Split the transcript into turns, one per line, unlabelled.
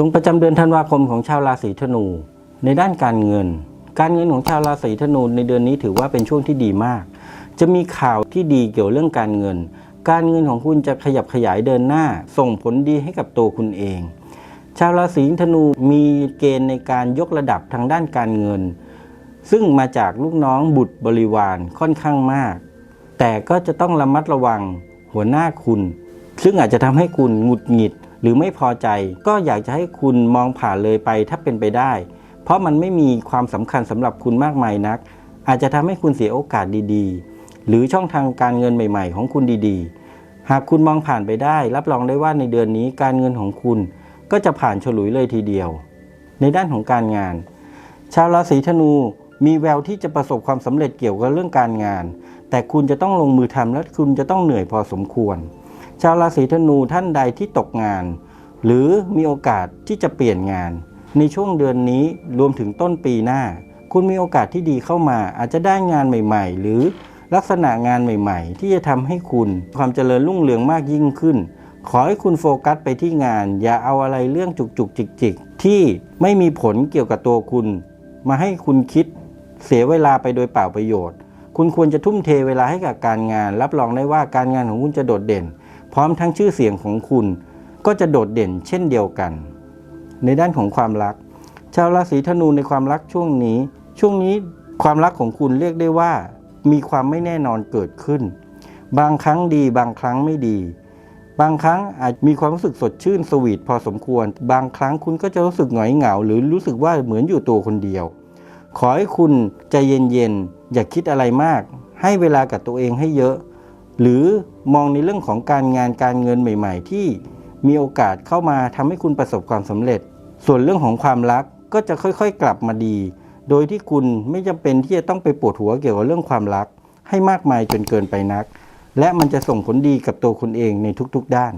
ดวงประจำเดือนธันวาคมของชาวราศีธนู ในด้านการเงิน การเงินของชาวราศีธนูในเดือนนี้ถือว่าเป็นช่วงที่ดีมาก จะมีข่าวที่ดีเกี่ยวเรื่องการเงิน การเงินของคุณจะขยับขยายเดินหน้า ส่งผลดีให้กับตัวคุณเอง ชาวราศีธนูมีเกณฑ์ในการยกระดับทางด้านการเงิน ซึ่งมาจากลูกน้องบุตรบริวารค่อนข้างมาก แต่ก็จะต้องระมัดระวังหัวหน้าคุณ ซึ่งอาจจะทำให้คุณหงุดหงิด หรือไม่พอใจก็อยากจะให้คุณมองผ่านเลยไปถ้าเป็นไปได้ เพราะมันไม่มีความสำคัญสำหรับคุณมากมายนัก อาจจะทำให้คุณเสียโอกาสดีๆ หรือช่องทางการเงินใหม่ ๆ ของคุณดีๆ หากคุณมองผ่านไปได้ รับรองได้ว่าในเดือนนี้การเงินของคุณ ก็จะผ่านฉลุยเลยทีเดียว ในด้านของการงาน ชาวราศีธนูมีแววที่จะประสบความสำเร็จเกี่ยวกับเรื่องการงาน แต่คุณจะต้องลงมือทำและคุณจะต้องเหนื่อยพอสมควร ชาวราศีธนูท่านใดที่ตกงาน หรือมีโอกาสที่จะเปลี่ยนงาน ในช่วงเดือนนี้รวมถึงต้นปีหน้า คุณมีโอกาสที่ดีเข้ามา อาจจะได้งานใหม่ ๆ หรือลักษณะงานใหม่ ๆ ที่จะทำให้คุณความเจริญรุ่งเรืองมากยิ่งขึ้น ขอให้คุณโฟกัสไปที่งาน อย่าเอาอะไรเรื่องจุกจุกจิกจิกๆ ที่ไม่มีผลเกี่ยวกับตัวคุณ มาให้คุณคิดเสียเวลาไปโดยเปล่าประโยชน์ คุณควรจะทุ่มเทเวลาให้กับการงาน รับรองได้ว่าการงานของคุณจะโดดเด่น พร้อมทั้งชื่อเสียงของคุณ ก็จะโดดเด่นเช่นเดียวกัน ในด้านของความรัก ชาวราศีธนูในความรักช่วงนี้ ช่วงนี้ความรักของคุณเรียกได้ว่า มีความไม่แน่นอนเกิดขึ้น บางครั้งดีบางครั้งไม่ดี บางครั้งอาจมีความรู้สึกสดชื่นสวีทพอสมควร บางครั้งคุณก็จะรู้สึกหงอยเหงา หรือรู้สึกว่าเหมือนอยู่ตัวคนเดียว ขอให้คุณใจเย็นๆอย่าคิดอะไรมาก ให้เวลากับตัวเองให้เยอะ หรือมองในเรื่องของการงานการเงินใหม่ ๆ ที่มีโอกาสเข้ามาทำให้คุณประสบความสำเร็จ ส่วนเรื่องของความรักก็จะค่อยๆ กลับมาดี โดยที่คุณไม่จำเป็นที่จะต้องไปปวดหัวเกี่ยวกับเรื่องความรัก ให้มากมายจนเกินไปนัก และมันจะส่งผลดีกับตัวคุณเองในทุกๆด้าน